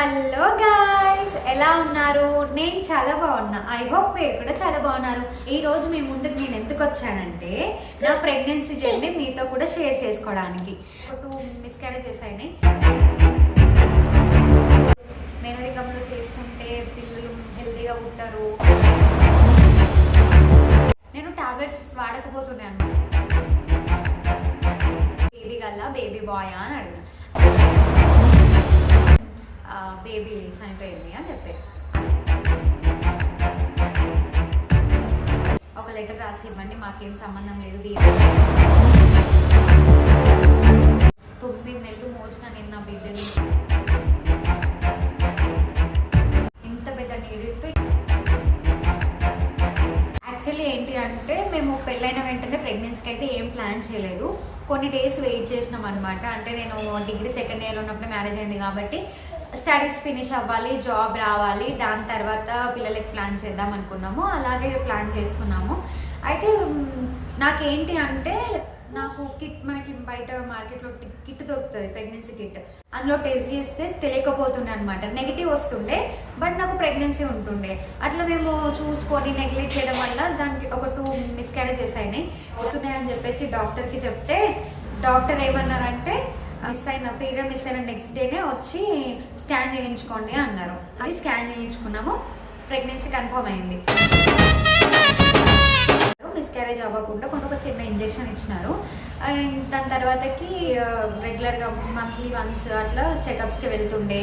Hello guys ఎలా ఉన్నారు? నేను చాలా బాగున్నా. ఐ హోప్ మీరు కూడా చాలా బాగున్నారు. ఈ రోజు మీ ముందుకు నేను ఎందుకు వచ్చానంటే నా ప్రెగ్నెన్సీ జర్నీ మీతో కూడా షేర్ చేసుకోవడానికి. టూ మిస్క్యారేజెస్ అయినాయి. మేనరికంలో చేసుకుంటే పిల్లలు హెల్తీగా ఉంటారు. నేను టాబ్లెట్స్ వాడకపోతున్నాను బేబీ గల్లా బేబీ బాయ్ అని అడిగిన. బేబీ చనిపోయింది అని చెప్పారు ఒక లెటర్ రాసి ఇవ్వండి మాకేం సంబంధం లేదు తొమ్మిది నెలలు మోసిన నేను నా బిడ్డని. ఇంత పెద్ద నీడితో యాక్చువల్లీ ఏంటి అంటే మేము పెళ్ళైన వెంటనే ప్రెగ్నెన్సీకి అయితే ఏం ప్లాన్ చేయలేదు. కొన్ని డేస్ వెయిట్ చేసినాం అనమాట అంటే నేను డిగ్రీ సెకండ్ ఇయర్లో ఉన్నప్పుడు మ్యారేజ్ అయింది కాబట్టి స్టడీస్ ఫినిష్ అవ్వాలి జాబ్ రావాలి దాని తర్వాత పిల్లలకి ప్లాన్ చేద్దాం అనుకున్నాము అలాగే ప్లాన్ చేసుకున్నాము. అయితే నాకేంటి అంటే నాకు కిట్ మనకి బయట మార్కెట్లో కిట్ దొరుకుతుంది ప్రెగ్నెన్సీ కిట్. అందులో టెస్ట్ చేస్తే తెలియకపోతుండే అనమాట నెగిటివ్ వస్తుండే బట్ నాకు ప్రెగ్నెన్సీ ఉంటుండే. అట్లా మేము చూసుకొని నెగ్లెక్ట్ చేయడం వల్ల దానికి ఒక టూ మిస్క్యారేజెస్ అయినాయి. అవుతున్నాయని చెప్పేసి డాక్టర్కి చెప్తే డాక్టర్ ఏమన్నారంటే మిస్ అయిన పీరియడ్ మిస్ అయిన నెక్స్ట్ డేనే వచ్చి స్కాన్ చేయించుకోండి అన్నారు. అది స్కాన్ చేయించుకున్నాము. ప్రెగ్నెన్సీ కన్ఫర్మ్ అయింది. మిస్క్యారేజ్ అవ్వకుండా కొంత ఒక చిన్న ఇంజెక్షన్ ఇచ్చినారు. దాని తర్వాతకి రెగ్యులర్గా మంత్లీ వన్స్ అట్లా చెకప్స్కి వెళ్తుండే.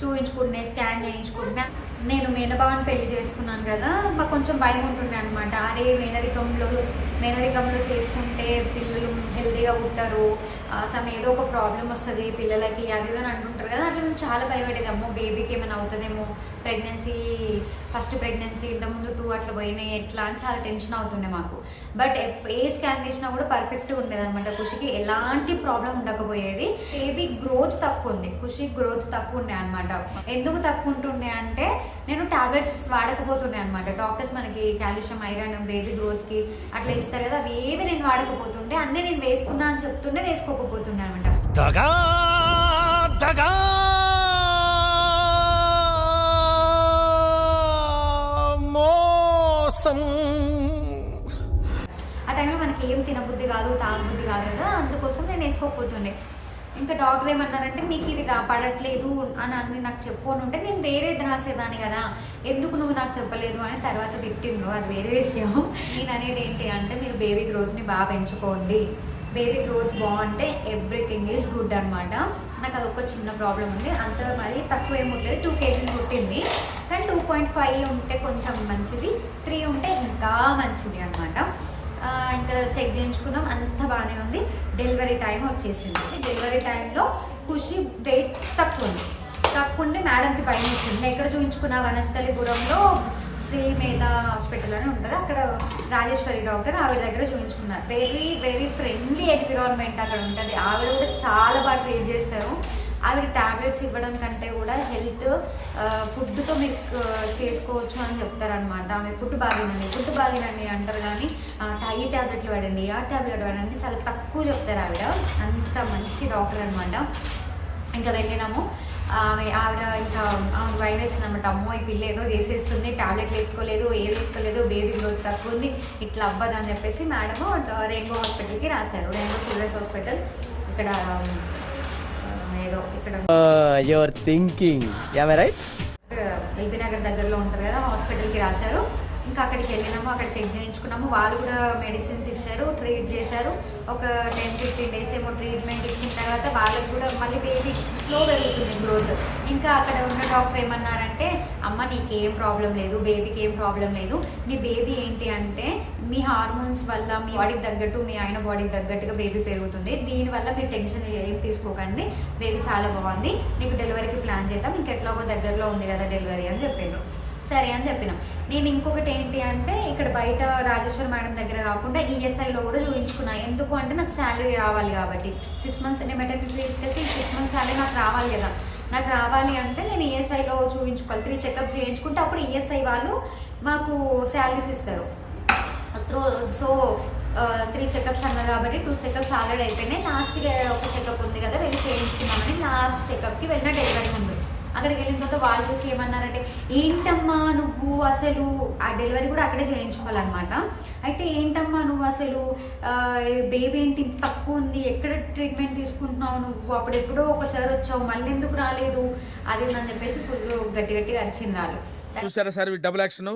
చూయించుకుంటే స్కాన్ చేయించుకుంటున్నా నేను మేనబావని పెళ్ళి చేసుకున్నాను కదా మాకు కొంచెం భయం ఉంటుండే అనమాట అరే మేనరికంలో మేనరికంలో చేసుకుంటే పిల్లలు హెల్తీగా ఉంటారు. సమ్ ఏదో ఒక ప్రాబ్లం వస్తుంది పిల్లలకి అది ఇది అని అంటుంటారు కదా అట్లా మేము చాలా భయపడేది. అమ్మో బేబీకి ఏమైనా అవుతుందేమో ప్రెగ్నెన్సీ ఫస్ట్ ప్రెగ్నెన్సీ ఇంతకుముందు టూ అట్లా పోయినాయి ఎట్లా అని చాలా టెన్షన్ అవుతుండే మాకు. బట్ ఏ స్కాన్ చేసినా కూడా పర్ఫెక్ట్ ఉండేదనమాట ఖుషికి. ఎలాంటి ప్రాబ్లం ఉండకపోయేది. బేబీ గ్రోత్ తక్కువ ఉంది. ఖుషి గ్రోత్ తక్కువ ఉండే అనమాట ఎందుకు తక్కువ ఉంటుండే అంటే నేను టాబ్లెట్స్ వాడకపోతుండే అనమాట డాక్టర్స్ మనకి కాల్షియం ఐరన్ బేబీ గ్రోత్కి అట్లా ఇస్తారు కదా అవి ఏవి నేను వాడకపోతుండే అన్నీ నేను వేసుకున్నా అని చెప్తుండే వేసుకోకపోతుండే అనమాట మోసం. ఆ టైంలో మనకి ఏం తినబుద్ధి కాదు తాగబుద్ధి కాదు కదా అందుకోసం నేను వేసుకోకపోతుండే. ఇంకా డాక్టర్ ఏమన్నారంటే మీకు ఇది పడట్లేదు అని అని నాకు చెప్పు ఉంటే నేను వేరేది రాసేదాన్ని కదా ఎందుకు నువ్వు నాకు చెప్పలేదు? అని తర్వాత తిట్టిండ్రు. అది వేరే విషయం. నేను అనేది ఏంటి అంటే మీరు బేబీ గ్రోత్ని బాగా పెంచుకోండి. బేబీ గ్రోత్ బాగుంటే ఎవ్రీథింగ్ ఈజ్ గుడ్ అనమాట నాకు అదొక చిన్న ప్రాబ్లం ఉంది. అంత మరి తక్కువ ఏమి ఉండలేదు. టూ కేజీస్ పుట్టింది. కానీ టూ పాయింట్ ఫైవ్ ఉంటే కొంచెం మంచిది. త్రీ ఉంటే ఇంకా మంచిది అనమాట ఇంకా చెక్ చేయించుకున్నాం. అంత బాగానే ఉంది. డెలివరీ టైం వచ్చేసింది. డెలివరీ టైంలో ఖుషి వెయిట్ తక్కువ ఉంది తక్కువ మేడంకి భయం వేసింది. నేను ఎక్కడ చూపించుకున్నా వనస్థలిపురంలో శ్రీ మేధ హాస్పిటల్ అని ఉంటుంది. అక్కడ రాజేశ్వరి డాక్టర్ ఆవిడ దగ్గర చూపించుకున్నారు వెరీ వెరీ ఫ్రెండ్లీ ఎన్విరాన్మెంట్ అక్కడ ఉంటుంది. ఆవిడ కూడా చాలా బాగా ట్రీట్ చేస్తారు. ఆవిడ ట్యాబ్లెట్స్ ఇవ్వడం కంటే కూడా హెల్త్ ఫుడ్తో మీరు చేసుకోవచ్చు అని చెప్తారనమాట ఆమె ఫుడ్ బాగినండి ఫుడ్ బాగినండి అంటారు కానీ టై ఈ ట్యాబ్లెట్లు వాడండి ఆ ట్యాబ్లెట్ వాడండి చాలా తక్కువ చెప్తారు ఆవిడ. అంత మంచి డాక్టర్ అనమాట ఇంకా వెళ్ళినాము. ఆమె ఆవిడ ఇంకా ఆమె వైరస్ అనమాట అమ్మో ఈ పిల్ల ఏదో చేసేస్తుంది టాబ్లెట్లు వేసుకోలేదు ఏం వేసుకోలేదు బేబీ గ్రోత్ తక్కువ ఉంది ఇట్లా అవ్వదు అని చెప్పేసి మేడము రెయిన్బో హాస్పిటల్కి రాశారు. రెయిన్బో చిల్డ్రన్స్ హాస్పిటల్ ఇక్కడ ఏదో ఇక్కడ your thinking right LB Nagar దగ్గరలో ఉంటుంది కదా హాస్పిటల్కి రాశారు. ఇంకా అక్కడికి వెళ్ళినాము అక్కడ చెక్ చేయించుకున్నాము. వాళ్ళు కూడా మెడిసిన్స్ ఇచ్చారు ట్రీట్ చేశారు. ఒక టెన్ ఫిఫ్టీన్ డేస్ ఏమో ట్రీట్మెంట్ ఇచ్చిన తర్వాత వాళ్ళకి కూడా మళ్ళీ బేబీ స్లో పెరుగుతుంది గ్రోత్ ఇంకా అక్కడ ఉన్న డాక్టర్ ఏమన్నారంటే అమ్మ నీకేం ప్రాబ్లం లేదు బేబీకి ఏం ప్రాబ్లం లేదు. నీ బేబీ ఏంటి అంటే మీ హార్మోన్స్ వల్ల మీ బాడీకి తగ్గట్టు మీ ఆయన బాడీకి తగ్గట్టుగా బేబీ పెరుగుతుంది. దీనివల్ల మీరు టెన్షన్ ఏం తీసుకోకండి. బేబీ చాలా బాగుంది. నీకు డెలివరీకి ప్లాన్ చేద్దాం. ఇంకెట్లాగో దగ్గరలో ఉంది కదా డెలివరీ అని చెప్పారు. సరే అని చెప్పినాం. నేను ఇంకొకటి ఏంటి అంటే ఇక్కడ బయట రాజేశ్వర మేడం దగ్గర కాకుండా ఈఎస్ఐలో కూడా చూపించుకున్నా ఎందుకు అంటే నాకు శాలరీ రావాలి కాబట్టి. సిక్స్ మంత్స్ నేను మెటర్నిటీ తీసుకెళ్తే ఈ సిక్స్ మంత్స్ శాలరీ నాకు రావాలి కదా. నాకు రావాలి అంటే నేను ఈఎస్ఐలో చూపించుకోవాలి త్రీ చెకప్ చేయించుకుంటే అప్పుడు ఈఎస్ఐ వాళ్ళు మాకు శాలరీస్ ఇస్తారు. త్రో సో త్రీ చెకప్స్ అన్నారు కాబట్టి టూ చెకప్స్ ఆల్రెడీ అయిపోయినాయి. లాస్ట్గా ఒక చెకప్ ఉంది కదా వెళ్ళి చేయించుకున్నామని లాస్ట్ చెకప్కి వెళ్ళిన డెలివరీ ఉంది అక్కడికి వెళ్ళిన తర్వాత వాళ్ళు చూసి ఏమన్నారంటే ఏంటమ్మా నువ్వు అసలు? ఆ డెలివరీ కూడా అక్కడే చేయించుకోవాలన్నమాట. అయితే ఏంటమ్మా నువ్వు అసలు? బేబీ ఏంటి తక్కువ ఉంది? ఎక్కడ ట్రీట్మెంట్ తీసుకుంటున్నావు నువ్వు? అప్పుడు ఎప్పుడో ఒకసారి వచ్చావు మళ్ళీ ఎందుకు రాలేదు? అది అని చెప్పేసి ఫుల్ గట్టి గట్టిగా అరిచింది వాళ్ళు. చూసారా సార్ డబుల్ యాక్షన్?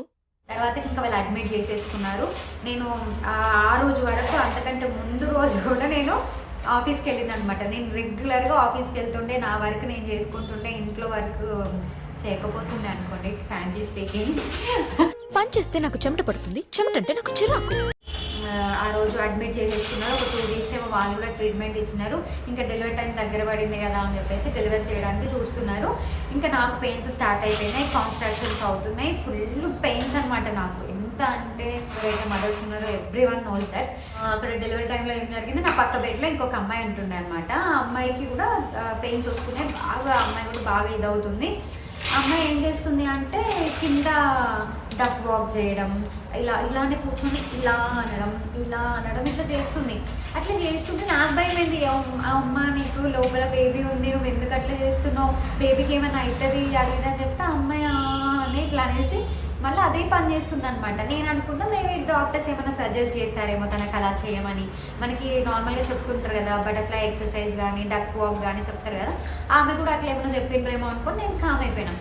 తర్వాత ఇంకా వాళ్ళు అడ్మిట్ చేసేసుకున్నారు. నేను ఆ రోజు వరకు అంతకంటే ముందు రోజు కూడా నేను ఆఫీస్కి వెళ్ళింది అనమాట నేను రెగ్యులర్గా ఆఫీస్కి వెళ్తుండే నా వర్క్ నేను చేసుకుంటుండే ఇంట్లో వర్క్ చేయకపోతుండే అనుకోండి. ఫ్యామిలీ స్పీకింగ్ పని చేస్తే నాకు చెమట పడుతుంది చెమట అంటే నాకు చిరాకు. ఆ రోజు అడ్మిట్ చేసేసుకున్నారు. ఒక టూ వీక్స్ ఏమో వాళ్ళు కూడా ట్రీట్మెంట్ ఇచ్చినారు. ఇంకా డెలివరీ టైం దగ్గర పడింది కదా అని చెప్పేసి డెలివరీ చేయడానికి చూస్తున్నారు. ఇంకా నాకు పెయిన్స్ స్టార్ట్ అయిపోయినాయి. కాన్స్ట్రాక్షన్స్ అవుతున్నాయి. ఫుల్ పెయిన్స్ అనమాట నాకు. ఎంత అంటే ఎవరైతే మదర్స్ ఉన్నారో ఎవ్రీ వన్ నోస్ దట్ అక్కడ డెలివరీ టైంలో ఏం జరిగింది? నా పక్క బెడ్లో ఇంకొక అమ్మాయి ఉంటుండే అనమాట ఆ అమ్మాయికి కూడా పెయిన్స్ వస్తున్నాయి. బాగా అమ్మాయి కూడా బాగా ఇదవుతుంది. అమ్మాయి ఏం చేస్తుంది అంటే కింద డక్ వాక్ చేయడం ఇలా ఇలానే కూర్చొని ఇలా అనడం ఇలా అనడం ఇట్లా చేస్తుంది. అట్లా చేస్తుంటే నాకు భయం ఏంది ఆ అమ్మ నీకు లోపల బేబీ ఉంది నువ్వు ఎందుకు అట్లా చేస్తున్నావు? బేబీకి ఏమైనా అవుతుంది? అది అని చెప్తే ఆ అమ్మాయి అని ఇట్లా అనేసి మళ్ళీ అదే పని చేస్తుంది అనమాట నేను అనుకున్నా మేబీ డాక్టర్స్ ఏమైనా సజెస్ట్ చేశారేమో తనకు అలా చేయమని. మనకి నార్మల్గా చెప్తుంటారు కదా బటర్ఫ్లై ఎక్సర్సైజ్ కానీ డక్ వాక్ కానీ చెప్తారు కదా. ఆమె కూడా అట్లా ఏమైనా చెప్పిండ్రేమో అనుకుని నేను కామ్ అయిపోయినా.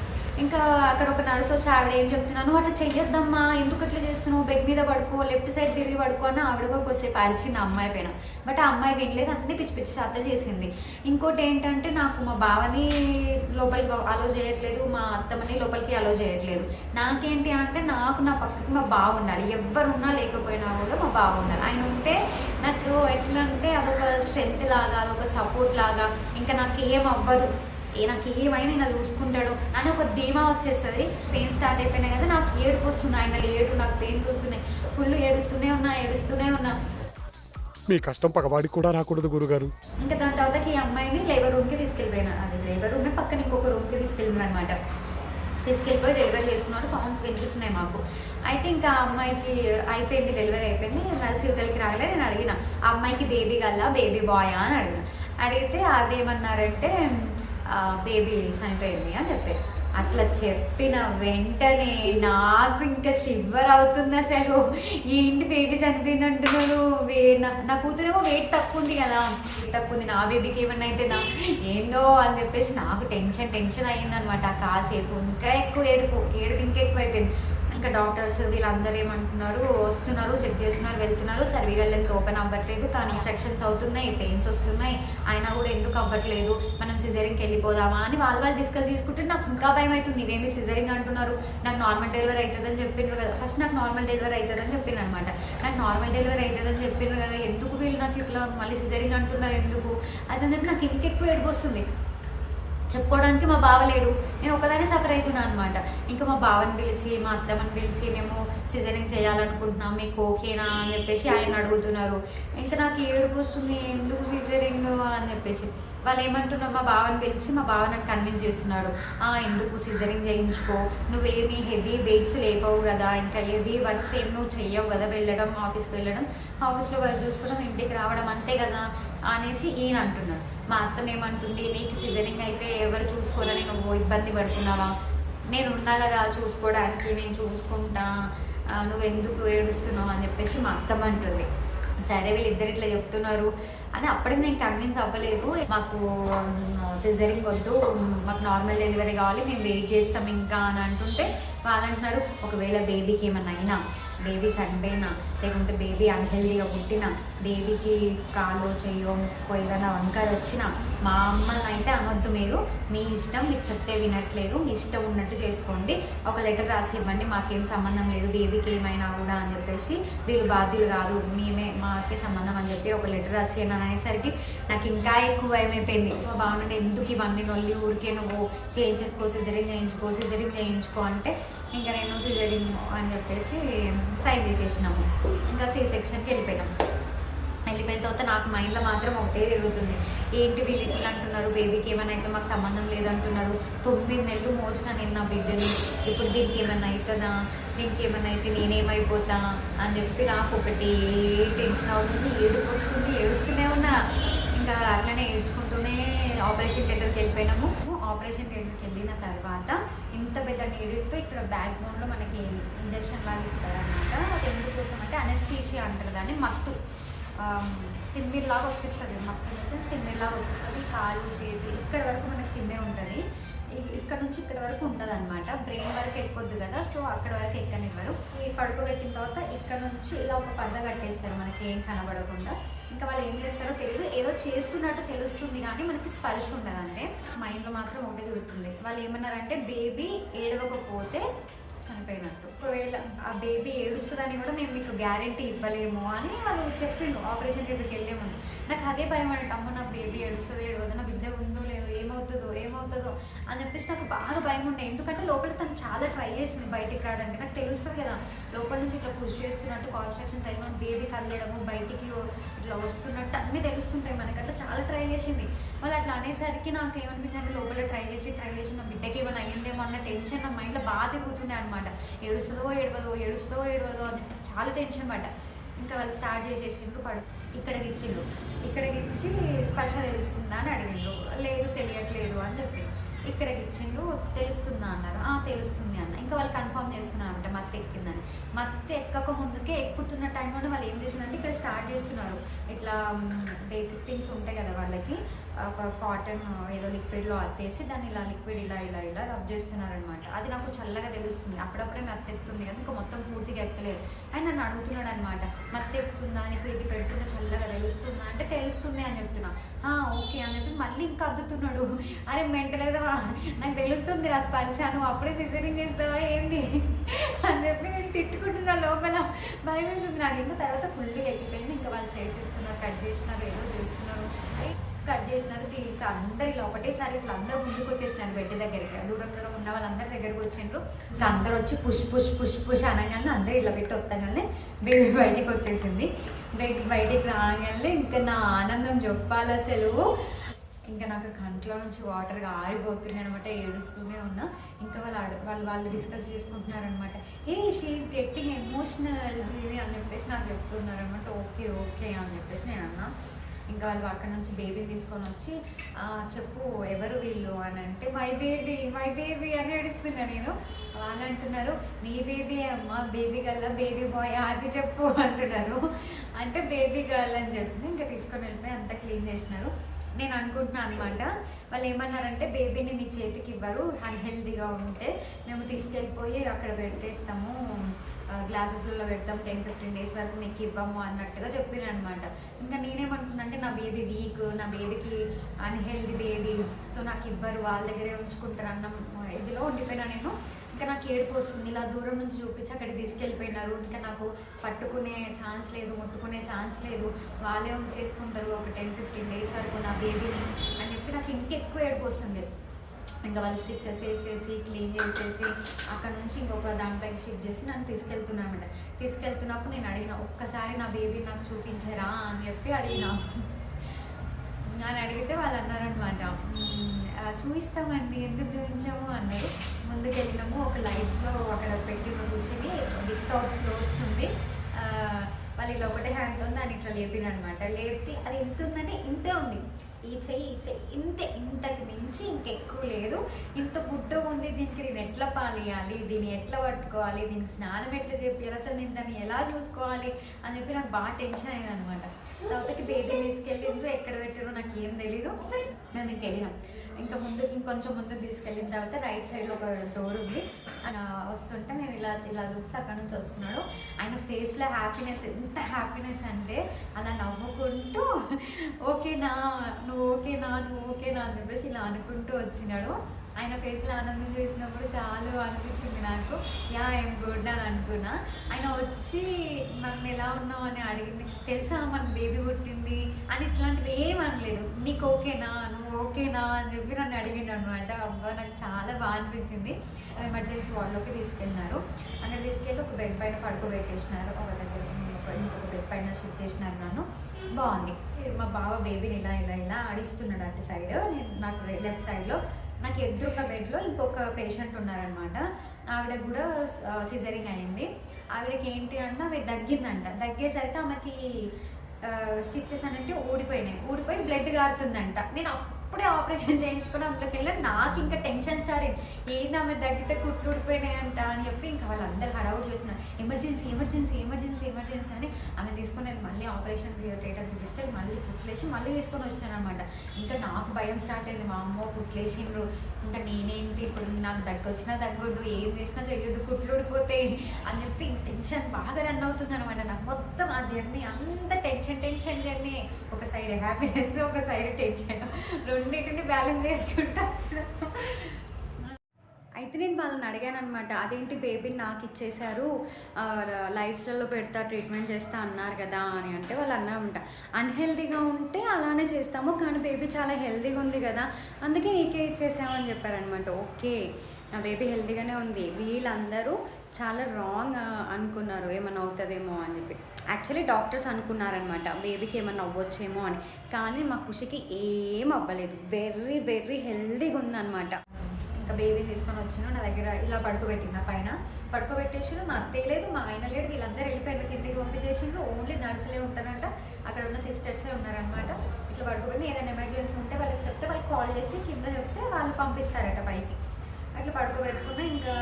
ఇంకా అక్కడ ఒక నర్స్ వచ్చి ఆవిడ ఏం చెప్తున్నాను అట్లా చెయ్యొద్దమ్మా ఎందుకు అట్లా చేస్తున్నావు? బెడ్ మీద పడుకో లెఫ్ట్ సైడ్ తిరిగి పడుకో అని ఆవిడ కూడా కొద్దిసేపు అరిచింది అమ్మాయి పైన. బట్ ఆ అమ్మాయి వినలేదు అన్ని పిచ్చి పిచ్చి శ్రద్ధ చేసింది. ఇంకోటి ఏంటంటే నాకు మా బావని లోపలికి అలో చేయట్లేదు మా అత్తమ్మని లోపలికి అలో చేయట్లేదు. నాకేంటి అంటే నాకు నా పక్కకి మా బావ ఉండాలి. ఎవరున్నా లేకపోయినా కూడా మా బావ ఉండాలి. ఆయన ఉంటే నాకు ఎట్లా అంటే అదొక స్ట్రెంత్ లాగా అదొక సపోర్ట్ లాగా ఇంకా నాకు ఏం అవ్వదు. ఏ నాకు ఏమైనా ఇలా చూసుకుంటాడు అని ఒక ధీమా వచ్చేస్తుంది. పెయిన్ స్టార్ట్ అయిపోయినాయి కదా నాకు ఏడుపు వస్తుంది ఆయన లేడు నాకు పెయిన్స్ వస్తున్నాయి. ఫుల్ ఏడుస్తూనే ఉన్నా ఏడుస్తూనే ఉన్నా. మీ కష్టం పగవాడికి కూడా రాకూడదు గురుగారు. ఇంకా దాని తర్వాత ఈ అమ్మాయిని లేబర్ రూమ్కి తీసుకెళ్ళిపోయినా. అది లేబర్ రూమే పక్కన ఇంకొక రూమ్కి తీసుకెళ్ళిన అనమాట తీసుకెళ్ళిపోయి డెలివరీ చేస్తున్నారు. సౌండ్స్ వినిపిస్తున్నాయి మాకు. అయితే ఇంకా ఆ అమ్మాయికి అయిపోయింది డెలివరీ అయిపోయింది. నర్సు ఇద్దరికి రాగలే నేను అడిగిన. ఆ అమ్మాయికి బేబీ గల్లా బేబీ బాయా అని అడిగిన. అడిగితే అదేమన్నారంటే బేబీ చనిపోయింది అని చెప్పారు. అట్లా చెప్పిన వెంటనే నాకు ఇంకా షివర్ అవుతుంది అసలు. ఏంటి బేబీ చనిపోయింది అంటున్నారు? వే- నా- నా కూతురేమో వెయిట్ తక్కువ ఉంది కదా. వెయిట్ తక్కువ ఉంది నా బేబీకి ఏమన్నా నా ఏందో అని చెప్పేసి నాకు టెన్షన్ టెన్షన్ అయ్యిందనమాట కాసేపు ఇంకా ఎక్కువ ఏడుపు ఏడుపు ఇంకా ఎక్కువ అయిపోయింది ఇంకా డాక్టర్స్ వీళ్ళందరూ ఏమంటున్నారు వస్తున్నారు చెక్ చేస్తున్నారు వెళ్తున్నారు. సర్వికల్ లెంత్ ఓపెన్ అవ్వట్లేదు. కానీ ఇన్స్ట్రక్షన్స్ అవుతున్నాయి పెయిన్స్ వస్తున్నాయి. అయినా కూడా ఎందుకు అవ్వట్లేదు? మనం సిజరింగ్కి వెళ్ళిపోదామా అని వాళ్ళు వాళ్ళు డిస్కస్ చేసుకుంటే నాకు ఇంకా భయం అవుతుంది. ఇదేంటి సిజరింగ్ అంటున్నారు? నాకు నార్మల్ డెలివరీ అవుతుందని చెప్పిండ్రు కదా. ఫస్ట్ నాకు నార్మల్ డెలివరీ అవుతుందని చెప్పిండ్రు అనమాట. నాకు నార్మల్ డెలివరీ అవుతుందని చెప్పిండ్రు కదా. ఎందుకు వీళ్ళు నాకు ఇట్లా మళ్ళీ సిజరింగ్ అంటున్నారు ఎందుకు? అదని చెప్పి నాకు ఇంకెక్కువ ఏడుపు వస్తుంది. చెప్పుకోవడానికి మా బావ లేడు. నేను ఒకదానే సఫర్ అవుతున్నాను అనమాట ఇంకా మా బావని పిలిచి మా అత్తమ్మని పిలిచి మేము సిజరింగ్ చేయాలనుకుంటున్నాం. మీకు ఓకేనా అని చెప్పేసి ఆయన అడుగుతున్నారు. ఇంకా నాకు ఏడుపు వస్తుంది ఎందుకు సిజరింగ్ అని చెప్పేసి. వాళ్ళు ఏమంటున్నారు మా బావని పిలిచి మా బావ నాకు కన్విన్స్ చేస్తున్నాడు. "ఆ, ఎందుకు సిజరింగ్ చేయించుకో? నువ్వేమి హెవీ వెయిట్స్ లేపవు కదా. ఇంకా హెవీ వర్క్స్ ఏం నువ్వు చెయ్యవు కదా వెళ్ళడం ఆఫీస్కి వెళ్ళడం. హౌస్లో వర్క్ చూసుకోవడం ఇంటికి రావడం అంతే కదా అనేసి ఈయన అంటున్నాడు మా అత్తమ్మ ఏమంటుంది నీకు సిజరింగ్ అయితే ఎవరు చూసుకోరని నువ్వు ఇబ్బంది పడుతున్నావా? నేను ఉన్నా కదా చూసుకోవడానికి నేను చూసుకుంటా. నువ్వు ఎందుకు ఏడుస్తున్నావు? అని చెప్పేసి మా అత్తమ్మ అంటుంది. సరే వీళ్ళిద్దరు ఇట్లా చెప్తున్నారు. అని అప్పటికి నేను కన్విన్స్ అవ్వలేదు. మాకు సిజరింగ్ వద్దు. మాకు నార్మల్ డెలివరీ కావాలి. మేము వెయిట్ చేస్తాం ఇంకా. అని అంటుంటే వాళ్ళు అంటున్నారు ఒకవేళ బేబీకి ఏమైనా అయినా బేబీ చనిపోయినా లేకుంటే బేబీ అన్హెల్దీగా పుట్టినా బేబీకి కాలో చెయ్యో ఏదైనా వంకర వచ్చినా మా అమ్మల్ని అయితే అనొద్దు మీరు. మీ ఇష్టం మీకు చెప్తే వినట్లేదు. మీ ఇష్టం ఉన్నట్టు చేసుకోండి. ఒక లెటర్ రాసి ఇవ్వండి మాకేం సంబంధం లేదు. బేబీకి ఏమైనా కూడా అని చెప్పేసి వీళ్ళు బాధ్యులు కాదు. మేమే మాకే సంబంధం అని చెప్పి ఒక లెటర్ రాసి అనేసరికి నాకు ఇంకా ఎక్కువ ఏమైపోయింది. బాగుంటే ఎందుకు ఇవన్నీ నొల్లి ఊరికే నువ్వు చేయించేసుకో సిజరింగ్ చేయించుకో సిజరింగ్ చేయించుకో అంటే ఇంకా నేను సిజరింగ్ అని చెప్పేసి సైన్ చేసేసినాము. ఇంకా సి సెక్షన్కి వెళ్ళిపోయినాము వెళ్ళిపోయిన తర్వాత నాకు మైండ్లో మాత్రం ఒకటే తిరుగుతుంది. ఏంటి వీళ్ళు ఇట్లా అంటున్నారు? బేబీకి ఏమైనా అయితే మాకు సంబంధం లేదంటున్నారు. తొమ్మిది నెలలు మోసిన నేను నా బిడ్డని. ఇప్పుడు దీనికి ఏమైనా అవుతుందా? దీనికి ఏమైనా అయితే నేనేమైపోతా? అని చెప్పి నాకు ఒకటి టెన్షన్ అవుతుంది. ఏడుపు వస్తుంది. ఏడుస్తూనే ఉన్నా. ఇంకా అట్లనే ఏడ్చుకుంటూనే ఆపరేషన్ థియేటర్కి వెళ్ళిపోయినాము. ఆపరేషన్ థియేటర్కి వెళ్ళిన తర్వాత ఇంత పెద్ద నీడిల్తో ఇక్కడ బ్యాక్ బోన్లో మనకి ఇంజెక్షన్ లాగా ఇస్తారనమాట. అది ఎందుకోసం అంటే అనెస్థీషియా అంటారు దాన్ని మత్తు. తిమ్మిరిలాగా వచ్చేస్తుంది. మత్తు ఇన్ ద సెన్స్ తిమ్మిర్లాగా వచ్చేస్తుంది. కాలు చేతి ఇక్కడ వరకు మనకి తిమ్మిర్ ఉంటుంది. ఇక్కడ నుంచి ఇక్కడ వరకు ఉంటుంది అనమాట బ్రెయిన్ వరకు ఎక్కొద్దు కదా సో అక్కడ వరకు ఎక్కనివ్వరు. పడుకోబెట్టిన తర్వాత ఇక్కడ నుంచి ఇలా ఒక పరద కట్టేస్తారు మనకి ఏం కనబడకుండా. ఇంకా వాళ్ళు ఏం చేస్తారో తెలియదు ఏదో చేస్తున్నట్టు తెలుస్తుంది కానీ మనకి స్పర్శ ఉండదు అంటే మైండ్లో మాత్రం ఒకటి దొరుకుతుంది. వాళ్ళు ఏమన్నారంటే బేబీ ఏడవకపోతే చనిపోయినట్టు. ఒకవేళ ఆ బేబీ ఏడుస్తుందని కూడా మేము మీకు గ్యారంటీ ఇవ్వలేము అని వాళ్ళు చెప్పిండు ఆపరేషన్ థియేటర్కి వెళ్ళే ముందు. నాకు అదే భయం అంటే అమ్మ నాకు బేబీ ఏడుస్తుంది ఏడవదు నా బిడ్డ ఉందో ఏమవుతుందో ఏమవుతుందో అని చెప్పేసి నాకు బాగా భయం ఉండే ఎందుకంటే లోపల తను చాలా ట్రై చేసింది బయటికి రావడానికి. నాకు తెలుస్తుంది కదా లోపల నుంచి ఇట్లా పుష్ చేస్తున్నట్టు కాన్స్ట్రక్షన్స్ అయినా బేబీ కదలడము బయటికి ఇట్లా వస్తున్నట్టు అన్నీ తెలుస్తుంటాయి మనకంటే చాలా ట్రై చేసింది. మళ్ళీ అట్లా అనేసరికి నాకు ఏమనిపించింది లోపల ట్రై చేసి ట్రై చేసి నా బిడ్డకి ఏమైనా అయ్యిందేమో అన్న టెన్షన్ నా మైండ్లో బాగా తిరుగుతుండే అనమాట ఏడుస్తుందో ఏడవదో ఏడుస్తుందో ఏడవదో అని చాలా టెన్షన్ పడ్డా. ఇంకా వాళ్ళు స్టార్ట్ చేసేసిండ్రు పడు. ఇక్కడికి ఇచ్చిండ్రు ఇక్కడికి ఇచ్చి స్పర్శ తెలుస్తుందా అని అడిగిండ్రు. లేదు తెలియట్లేదు అని చెప్పి ఇక్కడికి ఇచ్చిండ్రు తెలుస్తుందా అన్నారు. ఆ తెలుస్తుంది అన్న. ఇంకా వాళ్ళు కన్ఫర్మ్ చేసుకున్నారు అనమాట మత్తు ఎక్కిందని. మత్త ఎక్కక ముందుకే ఎక్కుతున్న టైంలోనే వాళ్ళు ఏం చేస్తున్నారంటే ఇక్కడ స్టార్ట్ చేస్తున్నారు. ఇట్లా బేసిక్ థింగ్స్ ఉంటాయి కదా వాళ్ళకి. ఒక కాటన్ ఏదో లిక్విడ్లో అత్తేసి దాన్ని ఇలా లిక్విడ్ ఇలా ఇలా ఇలా రబ్ చేస్తున్నారనమాట అది నాకు చల్లగా తెలుస్తుంది. అప్పుడప్పుడే మత్తు కదా ఇంకా మొత్తం పూర్తిగా ఎక్కలేదు. ఆయన నన్ను అడుగుతున్నాడు అనమాట దానికి ఇది పెడుతుంటే చల్లగా తెలుస్తుందా? అంటే తెలుస్తుంది అని చెప్తున్నా. "ఆ, ఓకే అని చెప్పి మళ్ళీ ఇంకా అద్దుతున్నాడు. అరే మెంటలేదా నాకు తెలుస్తుంది రా స్పర్శాను అప్పుడే సిజరింగ్ చేస్తావా ఏంది? అని చెప్పి నేను తిట్టుకుంటున్నా లోపల. భయం వేసింది నాకు ఇంకా తర్వాత ఫుల్గా ఎక్కిపోయింది. ఇంకా వాళ్ళు చేసేస్తున్నారు కట్ చేసినారు ఏదో కట్ చేసినారు తీరిక ఇంకా అందరు ఇలా ఒకటేసారి ఇట్లా అందరూ ముందుకు వచ్చేసినారు బెడ్ దగ్గరికి. దూరం దూరం ఉన్న వాళ్ళందరి దగ్గరకు వచ్చిండ్రు. ఇంకా అందరూ వచ్చి పుష్ పుష్ పుష్ పుష్ అనగానే అందరూ ఇలా పెట్టి వస్తాగానే బేబీ బయటికి వచ్చేసింది. బేబీ బయటికి రాగానే ఇంకా నా ఆనందం చెప్పాలి అసలు. ఇంకా నాకు కంట్లో నుంచి వాటర్ ఆరిపోతుంది అనమాట ఏడుస్తూనే ఉన్నా. ఇంకా వాళ్ళు వాళ్ళు వాళ్ళు డిస్కస్ చేసుకుంటున్నారనమాట ఏ షీఈస్ గెట్టింగ్ ఎమోషనల్ ఇది అని చెప్పేసి నాకు చెప్తున్నారనమాట ఓకే ఓకే అని చెప్పేసి నేను అన్నా. ఇంకా వాళ్ళు అక్కడ నుంచి బేబీని తీసుకొని వచ్చి చెప్పు ఎవరు వీళ్ళు? అని అంటే మై బేబీ మై బేబీ అని ఏడుస్తున్నా నేను. వాళ్ళు అంటున్నారు నీ బేబీ అమ్మ బేబీ గల్ల బేబీ బాయ్ అది చెప్పు అంటున్నారు. అంటే బేబీ గర్ల్ అని చెప్పి ఇంకా తీసుకొని వెళ్ళిపోయి అంతా క్లీన్ చేసినారు. నేను అనుకుంటున్నాను అనమాట వాళ్ళు ఏమన్నారంటే బేబీని మీ చేతికి ఇవ్వరు. అన్హెల్దీగా ఉంటే మేము తీసుకెళ్ళిపోయి అక్కడ పెట్టేస్తాము. గ్లాసెస్లలో పెడతాం టెన్ ఫిఫ్టీన్ డేస్ వరకు మీకు ఇవ్వము అన్నట్టుగా చెప్పిన అనమాట ఇంకా నేనేమనుకున్నా అంటే నా బేబీ వీక్ నా బేబీకి అన్హెల్దీ బేబీ సో నాకు ఇవ్వరు. వాళ్ళ దగ్గరే ఉంచుకుంటారు అన్న ఇదిలో ఉండిపోయినా నేను. ఇంకా నాకు ఏడుపు వస్తుంది. ఇలా దూరం నుంచి చూపించి అక్కడికి తీసుకెళ్ళిపోయినారు. ఇంకా నాకు పట్టుకునే ఛాన్స్ లేదు ముట్టుకునే ఛాన్స్ లేదు. వాళ్ళే ఉంచేసుకుంటారు. ఒక టెన్ ఫిఫ్టీన్ డేస్ వరకు నా బేబీని అని చెప్పి నాకు ఇంకెక్కువ ఏడుపు వస్తుంది. ఇంకా వాళ్ళు స్టిచ్చెస్ వేసేసి క్లీన్ చేసేసి అక్కడ నుంచి ఇంకొక దానిపైకి షిఫ్ట్ చేసి నన్ను తీసుకెళ్తున్నామట తీసుకెళ్తున్నప్పుడు నేను అడిగిన ఒక్కసారి నా బేబీ నాకు చూపించారా? అని చెప్పి అడిగినా. అని అడిగితే వాళ్ళు అన్నారనమాట చూపిస్తామండి ఎందుకు చూపించాము అన్నారు. ముందుకు వెళ్ళినాము ఒక లైట్స్లో అక్కడ పెట్టిన కూర్చొని విత్ అవుట్ క్లోత్స్ ఉంది. వాళ్ళు ఇలా ఒకటే హ్యాండ్తో దాన్ని ఇట్లా లేపినమాట లేపితే అది ఎంత ఉందంటే ఇంతే ఉంది. ఈ చెయ్యి ఈ చెయ్యి. ఇంతే ఇంతకు మించి ఇంకెక్కువ లేదు. ఇంత బుడ్డ ఉంది దీనికి నేను ఎట్లా పాలియాలి దీన్ని ఎట్లా పట్టుకోవాలి? దీనికి స్నానం ఎట్లా చెప్పాలి అసలు నేను దాన్ని ఎలా చూసుకోవాలి? అని చెప్పి నాకు బాగా టెన్షన్ అయింది అనమాట తర్వాత బేబీ తీసుకెళ్ళిండ్రు ఎక్కడ పెట్టారో నాకు ఏం తెలీదు. మేము ఇంకెళ్ళినాం ఇంకా ముందు ఇంకొంచెం ముందుకు తీసుకెళ్ళిన తర్వాత రైట్ సైడ్లో ఒక డోర్ ఉంది. వస్తుంటే నేను ఇలా ఇలా చూస్తే అక్కడ నుంచి వస్తున్నాడు. ఆయన ఫేస్లో హ్యాపీనెస్ ఎంత హ్యాపీనెస్ అంటే అలా నవ్వుకుంటూ ఓకేనా నువ్వు ఓకేనా నువ్వు ఓకేనా అని చెప్పేసి ఇలా అనుకుంటూ వచ్చినాడు. ఆయన ఫేస్లో ఆనందం చూసినప్పుడు చాలా అనిపించింది నాకు. యా ఏం గుడ్ అని అనుకున్నా. ఆయన వచ్చి మనం ఎలా ఉన్నాం అని అడిగింది. తెలుసా మన బేబీ పుట్టింది అని ఇట్లాంటిది ఏం అనలేదు. నీకు ఓకేనా ఓకేనా అని చెప్పి నన్ను అడిగిండు అనమాట అబ్బా నాకు చాలా బాగా అనిపించింది. ఎమర్జెన్సీ వార్డులోకి తీసుకెళ్ళినారు. అక్కడ తీసుకెళ్ళి ఒక బెడ్ పైన పడుకోబెట్టేసినారు. ఒక దగ్గర ఇంకొక బెడ్ పైన షిఫ్ట్ చేసినారు నన్ను. బాగుంది. మా బావ బేబీని ఇలా ఇలా ఇలా ఆడిస్తున్నాడు అటు సైడ్ నేను నాకు లెఫ్ట్ సైడ్లో నాకు ఎదురుగా బెడ్లో ఇంకొక పేషెంట్ ఉన్నారనమాట ఆవిడకి కూడా సిజరింగ్ అయింది. ఆవిడకి ఏంటి అంటే ఆమె తగ్గిందంట దగ్గేసరికి ఆమెకి స్టిచ్చెస్ అనేవి ఊడిపోయినాయి. ఊడిపోయి బ్లడ్ గారుతుందంట. నేను అప్పుడే ఆపరేషన్ చేయించుకుని అందులోకి వెళ్ళి నాకు ఇంకా టెన్షన్ స్టార్ట్ అయింది. ఏంటి ఆమె తగ్గితే కుట్లు ఊడిపోయినాయంట అని చెప్పి ఇంకా వాళ్ళందరూ హడావుడి చేస్తున్నారు. ఎమర్జెన్సీ ఎమర్జెన్సీ ఎమర్జెన్సీ ఎమర్జెన్సీ అని ఆమె తీసుకొని నేను మళ్ళీ ఆపరేషన్ థియేటర్కి తీసుకెళ్ళి మళ్ళీ కుట్లేసి మళ్ళీ తీసుకొని వచ్చినాను అనమాట ఇంకా నాకు భయం స్టార్ట్ అయింది. మా అమ్మ కుట్లేసిండ్రు ఇంకా నేనేంటి? ఇప్పుడు నాకు దగ్గొచ్చినా తగ్గొద్దు ఏం చేసినా చేయొద్దు కుట్లు ఊడిపోతే అని చెప్పి టెన్షన్ బాగా రన్ అవుతుంది అనమాట నాకు మొత్తం ఆ జర్నీ అంత టెన్షన్ టెన్షన్ జర్నీ. ఒక సైడ్ హ్యాపీనెస్ ఒక సైడ్ టెన్షన్. రెండింటిని బ్యాలెన్స్ చేసుకుంటా అయితే నేను వాళ్ళని అడిగాను అనమాట అదేంటి బేబీని నాకు ఇచ్చేశారు లైట్స్లలో పెడతా ట్రీట్మెంట్ చేస్తా అన్నారు కదా అని అంటే వాళ్ళు అన్నారంట అన్హెల్దీగా ఉంటే అలానే చేస్తాము కానీ బేబీ చాలా హెల్దీగా ఉంది కదా అందుకే నీకే ఇచ్చేసామని చెప్పారనమాట ఓకే. నా బేబీ హెల్దీగానే ఉంది. వీళ్ళందరూ చాలా రాంగ్ అనుకున్నారు. ఏమైనా అవుతుందేమో అని చెప్పి. యాక్చువల్లీ డాక్టర్స్ అనుకున్నారనమాట బేబీకి ఏమైనా అవ్వచ్చేమో అని. కానీ మా ఖుషికి ఏం అవ్వలేదు. వెర్రీ వెర్రీ హెల్దీగా ఉందన్నమాట. ఇంకా బేబీ తీసుకొని వచ్చిన నా దగ్గర ఇలా పడుకోబెట్టిన పైన పడుకోబెట్టేసి మా అత్తయ్య లేదు మా ఆయన లేడు. వీళ్ళందరూ వెళ్ళిపోయారు. కిందకి పంపించేసిండ్రు. ఓన్లీ నర్సులే ఉంటారంట. అక్కడ ఉన్న సిస్టర్సే ఉన్నారనమాట ఇట్లా పడుకోబెట్టి ఏదైనా ఎమర్జెన్సీ ఉంటే వాళ్ళకి చెప్తే వాళ్ళు కాల్ చేసి కింద చెప్తే వాళ్ళు పంపిస్తారట పైకి. అట్లా పడుకోబెట్టుకున్నా ఇంకా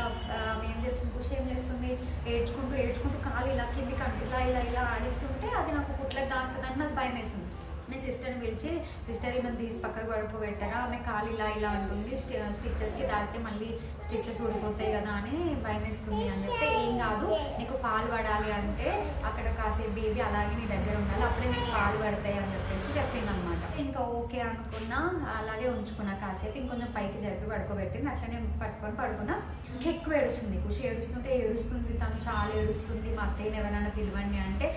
ఏం చేస్తుంది పుష్ ఏం చేస్తుంది? ఏడ్చుకుంటూ ఏడ్చుకుంటూ కాలు ఇలా కిందికి అంటూ ఇలా ఇలా ఇలా ఆడిస్తుంటే అది నాకు కుట్లకు తాకుతుందని నాకు భయం వేస్తుంది. నేను సిస్టర్ని పిలిచి సిస్టర్ ఏమైనా తీసి పక్కకు పడుకోబెట్టారా ఆమె కాలు ఇలా ఇలా ఉంటుంది. స్టిచ్చెస్కి తాగితే మళ్ళీ స్టిచ్చెస్ ఊడిపోతాయి కదా అని భయం వేస్తుంది అని చెప్తే ఏం కాదు నీకు పాలు పడాలి అంటే అక్కడ కాసేపు బేబీ అలాగే నీ దగ్గర ఉండాలి. అప్పుడే నీకు పాలు పడతాయి అని చెప్పేసి చెప్పింది అనమాట ఇంకా ఓకే అనుకున్నా అలాగే ఉంచుకున్నా కాసేపు. ఇంకొంచెం పైకి జరిపి పడుకోబెట్టింది అట్లనే పట్టుకొని పడుకున్నా. ఇంకా ఎక్కువ ఏడుస్తుంది. కుషి ఏడుస్తుంటే ఏడుస్తుంది తను చాలా ఏడుస్తుంది. మా అత్తయ్యని ఎవరైనా పిలవండి అంటే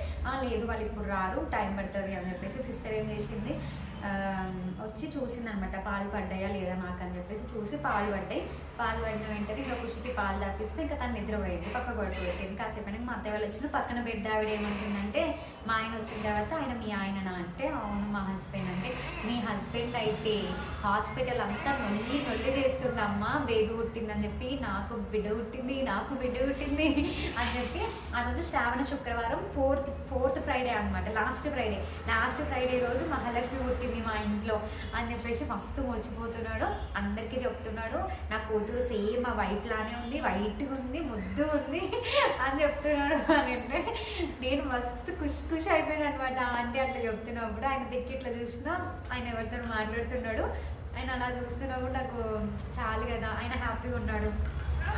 లేదు వాళ్ళు ఇప్పుడు రారు టైం పడుతుంది అని చెప్పేసి సిస్టర్ ఏం చేసింది? వచ్చి చూసింది అనమాట పాలు పడ్డాయా లేదా నాకు అని చెప్పేసి చూసి పాలు పడ్డాయి. పాలు పడిన వెంటనే ఇంకా ఖుషికి పాలు తాపిస్తే ఇంకా తను నిద్రపోయింది పక్క గొడవ పెట్టింది కాసేపు మా అత్తయ్య వాళ్ళు వచ్చిన పక్కన బిడ్డ ఆవిడ ఏమంటుందంటే మా ఆయన వచ్చిన తర్వాత ఆయన మీ ఆయననా? అంటే అవును మా హస్బెండ్. అంటే మీ హస్బెండ్ అయితే హాస్పిటల్ అంతా నొల్లి నొల్లి చేస్తుండమ్మా బేబీ పుట్టిందని చెప్పి నాకు బిడ్డ పుట్టింది నాకు బిడ్డ పుట్టింది. అని చెప్పి ఆ రోజు శ్రావణ శుక్రవారం ఫోర్త్ ఫోర్త్ ఫ్రైడే అనమాట లాస్ట్ ఫ్రైడే. లాస్ట్ ఫ్రైడే రోజు మహాలక్ష్మి పుట్టింది. మా ఇంట్లో అని చెప్పేసి మస్తు మురిచిపోతున్నాడు అందరికీ చెప్తున్నాడు నా కూతురు సేమ్ ఆ వైట్ లానే ఉంది వైట్గా ఉంది ముద్దు ఉంది అని చెప్తున్నాడు అని అంటే నేను మస్తు ఖుషి ఖుషి అయిపోయాను అనమాట ఆంటీ అట్లా చెప్తున్నప్పుడు ఆయన దిక్కి ఇట్లా చూసినా ఆయన ఎవరితో మాట్లాడుతున్నాడు. ఆయన అలా చూస్తున్నప్పుడు నాకు చాలు కదా ఆయన హ్యాపీగా ఉన్నాడు.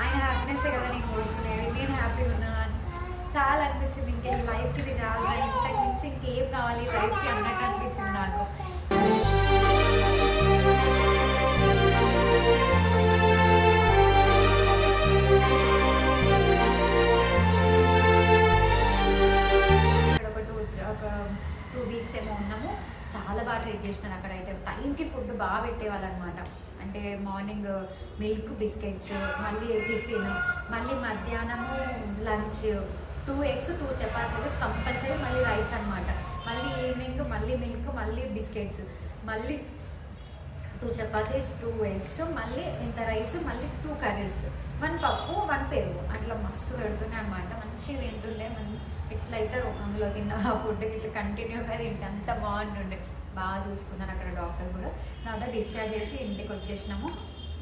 ఆయన హ్యాపీనెస్ కదా నేను కోరుకునేది. నేను హ్యాపీగా ఉన్నా చాలా అనిపించింది ఇంకా లైఫ్కి ఇది చాలా. ఇంతకు మించి ఇంకేం కావాలి? లైఫ్కి అన్నట్టు అనిపించింది నాకు. ఒక టూ ఒక టూ వీక్స్ ఏమో ఉన్నాము. చాలా బాగా ట్రీట్ చేసినారు అక్కడైతే. టైంకి ఫుడ్ బాగా పెట్టేవాళ్ళు అనమాట అంటే మార్నింగ్ మిల్క్ బిస్కెట్స్ మళ్ళీ టిఫిన్ మళ్ళీ మధ్యాహ్నము లంచ్ టూ ఎగ్స్ టూ చపాతీలు కంపల్సరీ మళ్ళీ రైస్ అనమాట మళ్ళీ ఈవినింగ్ మళ్ళీ మిల్క్ మళ్ళీ బిస్కెట్స్ మళ్ళీ టూ చపాతీస్ టూ ఎగ్స్ మళ్ళీ ఇంత రైస్ మళ్ళీ టూ కర్రీస్. వన్ పప్పు వన్ పెరుగు. అట్లా మస్తు పెడుతుండే అనమాట మంచిగా తింటుండే. మన ఇట్లా అందులో తిన్న ఫుడ్ ఇట్లా కంటిన్యూగా తింటే అంత బాగుంటుండే. బాగా చూసుకున్నాను అక్కడ డాక్టర్స్ కూడా. తర్వాత డిశ్చార్జ్ చేసి ఇంటికి వచ్చేసినాము.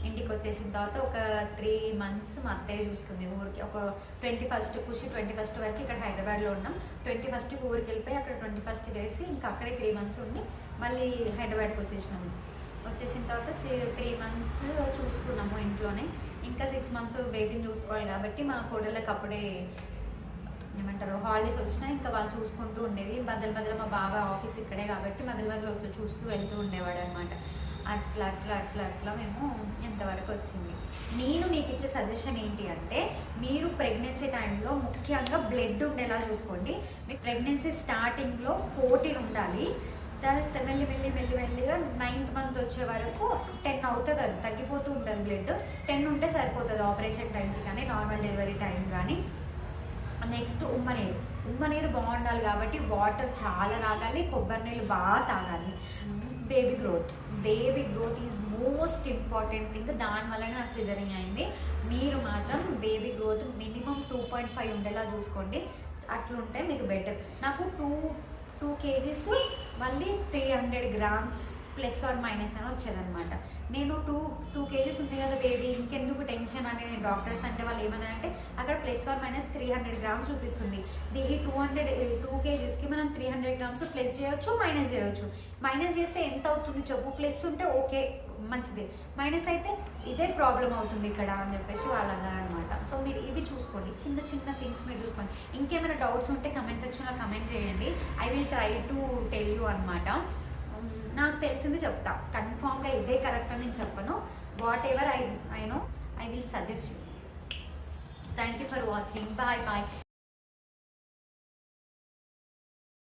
ఇంటికి వచ్చేసిన తర్వాత ఒక త్రీ మంత్స్ మా అత్తయ్య చూసుకుంది ఊరికి. ఒక ట్వంటీ ఫస్ట్ పుషి ట్వంటీ ఫస్ట్ వరకు ఇక్కడ హైదరాబాద్లో ఉన్నాం. ట్వంటీ ఫస్ట్ ఊరికి వెళ్ళిపోయి అక్కడ ట్వంటీ ఫస్ట్ చేసి ఇంకా అక్కడే త్రీ మంత్స్ ఉండి మళ్ళీ హైదరాబాద్కి వచ్చేసినాము వచ్చేసిన తర్వాత త్రీ మంత్స్ చూసుకున్నాము ఇంట్లోనే. ఇంకా సిక్స్ మంత్స్ బేబీని చూసుకోవాలి కాబట్టి మా కోడళ్ళకి అప్పుడే ఏమంటారు హాలిడేస్ వచ్చినా ఇంకా వాళ్ళు చూసుకుంటూ ఉండేది. మధ్యలో మధ్యలో మా బాబా ఆఫీస్ ఇక్కడే కాబట్టి మధ్యలో మధ్యలో వస్తూ చూస్తూ వెళ్తూ ఉండేవాడు అనమాట అట్లా అట్లా అట్లా అట్లా మేము ఎంతవరకు వచ్చింది. నేను మీకు ఇచ్చే సజెషన్ ఏంటి అంటే మీరు ప్రెగ్నెన్సీ టైంలో ముఖ్యంగా బ్లడ్ ఉండేలా చూసుకోండి. మీకు ప్రెగ్నెన్సీ స్టార్టింగ్లో ఫోర్టీన్ ఉండాలి. తర్వాత మెల్లి మెల్లి మెల్లి మెల్లిగా నైన్త్ మంత్ వచ్చే వరకు టెన్ అవుతుంది అది తగ్గిపోతూ ఉంటుంది బ్లడ్ టెన్ ఉంటే సరిపోతుంది ఆపరేషన్ టైంకి కానీ నార్మల్ డెలివరీ టైం కానీ. నెక్స్ట్ ఉమ్మనీరు ఉమ్మనీరు బాగుండాలి కాబట్టి వాటర్ చాలా తాగాలి కొబ్బరి నీళ్ళు బాగా తాగాలి. Baby growth baby growth is most important thing దానివల్లనే నాకు సిజరింగ్ అయింది మీరు మాత్రం baby growth minimum two point five ఉండేలా చూసుకోండి. అట్లుంటే మీకు బెటర్ నాకు టూ టూ కేజీస్ మళ్ళీ three hundred grams plus or minus అని వచ్చేదనమాట నేను టూ టూ కేజీస్ ఉంది కదా బేబీ ఇంకెందుకు టెన్షన్ అని నేను డాక్టర్స్ అంటే వాళ్ళు ఏమన్నా అంటే అక్కడ plus or minus three hundred grams చూపిస్తుంది. దీని టూ హండ్రెడ్ టూ కేజీస్కి మనం త్రీ హండ్రెడ్ గ్రామ్స్ ప్లస్ చేయొచ్చు మైనస్ చేయొచ్చు. మైనస్ చేస్తే ఎంత అవుతుంది చెప్పు? ప్లస్ ఉంటే ఓకే మంచిది. మైనస్ అయితే ఇదే ప్రాబ్లం అవుతుంది ఇక్కడ అని చెప్పేసి వాళ్ళు అన్నారనమాట సో మీరు ఇవి చూసుకోండి. చిన్న చిన్న థింగ్స్ మీరు చూసుకోండి. ఇంకేమైనా డౌట్స్ ఉంటే కమెంట్ సెక్షన్లో కమెంట్ చేయండి. I will try to tell you అనమాట నాకు తెలిసింది చెప్తా. కన్ఫామ్గా ఇదే కరెక్ట్ అని నేను చెప్పను. Whatever I I know I will suggest you thank you for watching bye bye